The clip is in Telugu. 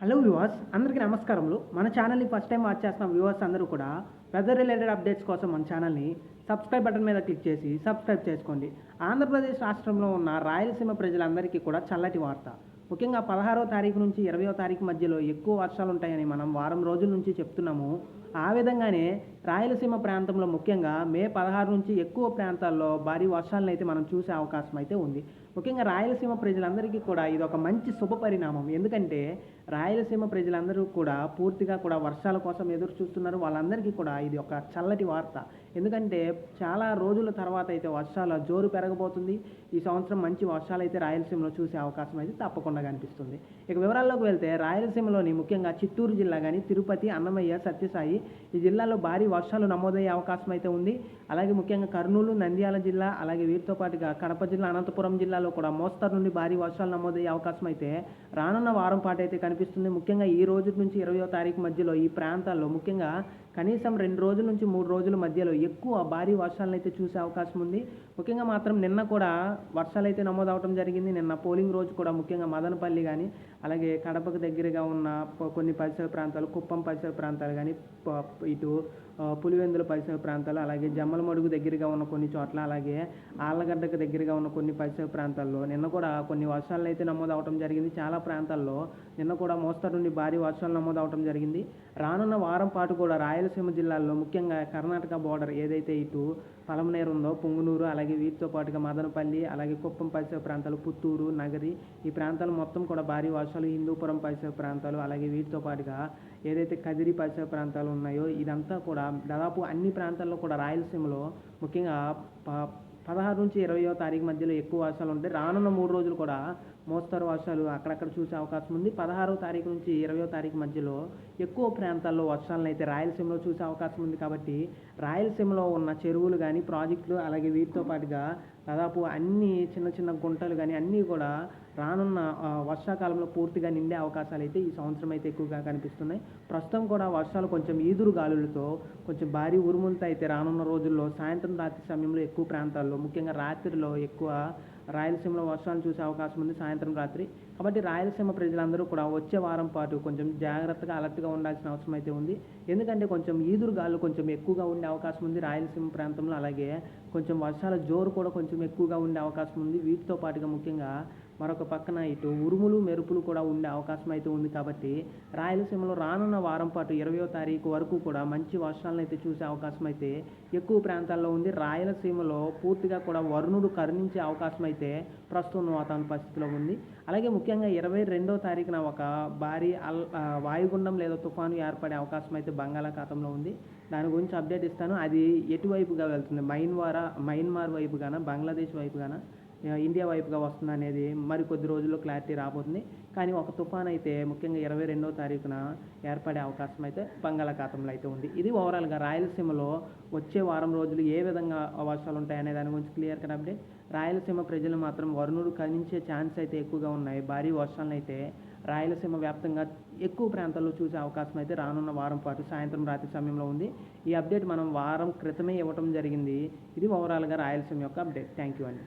హలో వ్యూవర్స్ అందరికీ నమస్కారములు. మన ఛానల్ని ఫస్ట్ టైం వాచ్ చేస్తున్న వ్యూవర్స్ అందరూ కూడా వెదర్ రిలేటెడ్ అప్డేట్స్ కోసం మన ఛానల్ని సబ్స్క్రైబ్ బటన్ మీద క్లిక్ చేసి సబ్స్క్రైబ్ చేసుకోండి. ఆంధ్రప్రదేశ్ రాష్ట్రంలో ఉన్న రాయలసీమ ప్రజలందరికీ కూడా చల్లటి వార్త. ముఖ్యంగా పదహారో తారీఖు నుంచి ఇరవయో తారీఖు మధ్యలో ఎక్కువ వర్షాలు ఉంటాయని మనం వారం రోజుల నుంచి చెప్తున్నాము. ఆ విధంగానే రాయలసీమ ప్రాంతంలో ముఖ్యంగా మే పదహారు నుంచి ఎక్కువ ప్రాంతాల్లో భారీ వర్షాలను అయితే మనం చూసే అవకాశం అయితే ఉంది. ముఖ్యంగా రాయలసీమ ప్రజలందరికీ కూడా ఇది ఒక మంచి శుభ పరిణామం. ఎందుకంటే రాయలసీమ ప్రజలందరూ కూడా పూర్తిగా కూడా వర్షాల కోసం ఎదురు చూస్తున్నారు. వాళ్ళందరికీ కూడా ఇది ఒక చల్లటి వార్త. ఎందుకంటే చాలా రోజుల తర్వాత అయితే వర్షాల జోరు పెరగబోతుంది. ఈ సంవత్సరం మంచి వర్షాలు అయితే రాయలసీమలో చూసే అవకాశం అయితే తప్పకుండా కనిపిస్తుంది. ఇక వివరాల్లోకి వెళ్తే రాయలసీమలోని ముఖ్యంగా చిత్తూరు జిల్లా కానీ తిరుపతి అన్నమయ్య సత్యసాయి ఈ జిల్లాలో భారీ వర్షాలు నమోదయ్యే అవకాశం అయితే ఉంది. అలాగే ముఖ్యంగా కర్నూలు నంద్యాల జిల్లా అలాగే వీటితో పాటుగా కడప జిల్లా అనంతపురం జిల్లాలో కూడా మోస్తరు నుండి భారీ వర్షాలు నమోదయ్యే అవకాశం అయితే రానున్న వారం పాటు అయితే కనిపిస్తుంది. ముఖ్యంగా ఈ రోజు నుంచి ఇరవయో తారీఖు మధ్యలో ఈ ప్రాంతాల్లో ముఖ్యంగా కనీసం రెండు రోజుల నుంచి మూడు రోజుల మధ్యలో ఎక్కువ భారీ వర్షాలను అయితే చూసే అవకాశం ఉంది. ముఖ్యంగా మాత్రం నిన్న కూడా వర్షాలు అయితే నమోదవడం జరిగింది. నిన్న పోలింగ్ రోజు కూడా ముఖ్యంగా మదనపల్లి కానీ అలాగే కడపకు దగ్గరగా ఉన్న కొన్ని పరిసర ప్రాంతాలు కుప్పం పరిసర ప్రాంతాలు కానీ ప- ఇటు పులివెందుల పరిసర ప్రాంతాలు అలాగే జమ్మలమడుగు దగ్గరగా ఉన్న కొన్ని చోట్ల అలాగే ఆళ్ళగడ్డకు దగ్గరగా ఉన్న కొన్ని పరిసర ప్రాంతాల్లో నిన్న కూడా కొన్ని వర్షాలు అయితే నమోదు జరిగింది. చాలా ప్రాంతాల్లో నిన్న కూడా మోస్తరు నుండి భారీ వర్షాలు నమోదు అవటం జరిగింది. రానున్న వారం పాటు కూడా రాయల రాయలసీమ జిల్లాల్లో ముఖ్యంగా కర్ణాటక బోర్డర్ ఏదైతే ఇటు పలమనేరు ఉందో పొంగునూరు అలాగే వీటితో పాటుగా మదనపల్లి అలాగే కుప్పం పరిసర ప్రాంతాలు పుత్తూరు నగరి ఈ ప్రాంతాలు మొత్తం కూడా భారీ వర్షాలు హిందూపురం పరిసర ప్రాంతాలు అలాగే వీటితో పాటుగా ఏదైతే కదిరి పరిసర ప్రాంతాలు ఉన్నాయో ఇదంతా కూడా దాదాపు అన్ని ప్రాంతాల్లో కూడా రాయలసీమలో ముఖ్యంగా పదహారు నుంచి ఇరవయో తారీఖు మధ్యలో ఎక్కువ వర్షాలు ఉంటాయి రానున్న మూడు రోజులు కూడా మోస్తరు వర్షాలు అక్కడక్కడ చూసే అవకాశం ఉంది. పదహారో తారీఖు నుంచి ఇరవయో తారీఖు మధ్యలో ఎక్కువ ప్రాంతాల్లో వర్షాలను అయితే రాయలసీమలో చూసే అవకాశం ఉంది కాబట్టి రాయలసీమలో ఉన్న చెరువులు కానీ ప్రాజెక్టులు అలాగే వీటితో పాటుగా దాదాపు అన్ని చిన్న చిన్న గుంటలు కానీ అన్నీ కూడా రానున్న వర్షాకాలంలో పూర్తిగా నిండే అవకాశాలు అయితే ఈ సంవత్సరం అయితే ఎక్కువగా కనిపిస్తున్నాయి. ప్రస్తుతం కూడా వర్షాలు కొంచెం ఈదురు గాలులతో కొంచెం భారీ ఉరుములతో అయితే రానున్న రోజుల్లో సాయంత్రం రాత్రి సమయంలో ఎక్కువ ప్రాంతాల్లో ముఖ్యంగా రాత్రిలో ఎక్కువ రాయలసీమలో వర్షాలు చూసే అవకాశం ఉంది సాయంత్రం రాత్రి. కాబట్టి రాయలసీమ ప్రజలందరూ కూడా వచ్చే వారం పాటు కొంచెం జాగ్రత్తగా అలర్ట్గా ఉండాల్సిన అవసరం అయితే ఉంది. ఎందుకంటే కొంచెం ఈదురు గాలు కొంచెం ఎక్కువగా ఉండే అవకాశం ఉంది రాయలసీమ ప్రాంతంలో. అలాగే కొంచెం వర్షాల జోరు కూడా కొంచెం ఎక్కువగా ఉండే అవకాశం ఉంది. వీటితో పాటుగా ముఖ్యంగా మరొక పక్కన ఇటు ఉరుములు మెరుపులు కూడా ఉండే అవకాశం అయితే ఉంది కాబట్టి రాయలసీమలో రానున్న వారం పాటు ఇరవయో తారీఖు వరకు కూడా మంచి వర్షాలను అయితే చూసే అవకాశం అయితే ఎక్కువ ప్రాంతాల్లో ఉంది. రాయలసీమలో పూర్తిగా కూడా వరుణుడు కరుణించే అవకాశం అయితే ప్రస్తుతం వాతావరణ పరిస్థితిలో ఉంది. అలాగే ముఖ్యంగా ఇరవై రెండో తారీఖున ఒక భారీ అల్ వాయుగుండం లేదా తుఫాను ఏర్పడే అవకాశం అయితే బంగాళాఖాతంలో ఉంది. దాని గురించి అప్డేట్ ఇస్తాను. అది ఎటువైపుగా వెళ్తుంది? మైన్వారా మైన్మార్ వైపుగాన? బంగ్లాదేశ్ వైపుగాన? ఇండియా వైపుగా వస్తుంది అనేది మరి కొద్ది రోజుల్లో క్లారిటీ రాబోతుంది. కానీ ఒక తుఫాన్ అయితే ముఖ్యంగా ఇరవై రెండవ తారీఖున ఏర్పడే అవకాశం అయితే బంగాళాఖాతంలో అయితే ఉంది. ఇది ఓవరాల్గా రాయలసీమలో వచ్చే వారం రోజులు ఏ విధంగా వర్షాలు ఉంటాయనే దాని గురించి క్లియర్ కట్ అప్డేట్. రాయలసీమ ప్రజలు మాత్రం వరుణుడు కనిపించే ఛాన్స్ అయితే ఎక్కువగా ఉన్నాయి. భారీ వర్షాలను అయితే రాయలసీమ వ్యాప్తంగా ఎక్కువ ప్రాంతాల్లో చూసే అవకాశం అయితే రానున్న వారం పాటు సాయంత్రం రాత్రి సమయంలో ఉంది. ఈ అప్డేట్ మనం వారం క్రితమే ఇవ్వటం జరిగింది. ఇది ఓవరాల్గా రాయలసీమ యొక్క అప్డేట్. థ్యాంక్ యూ అండి.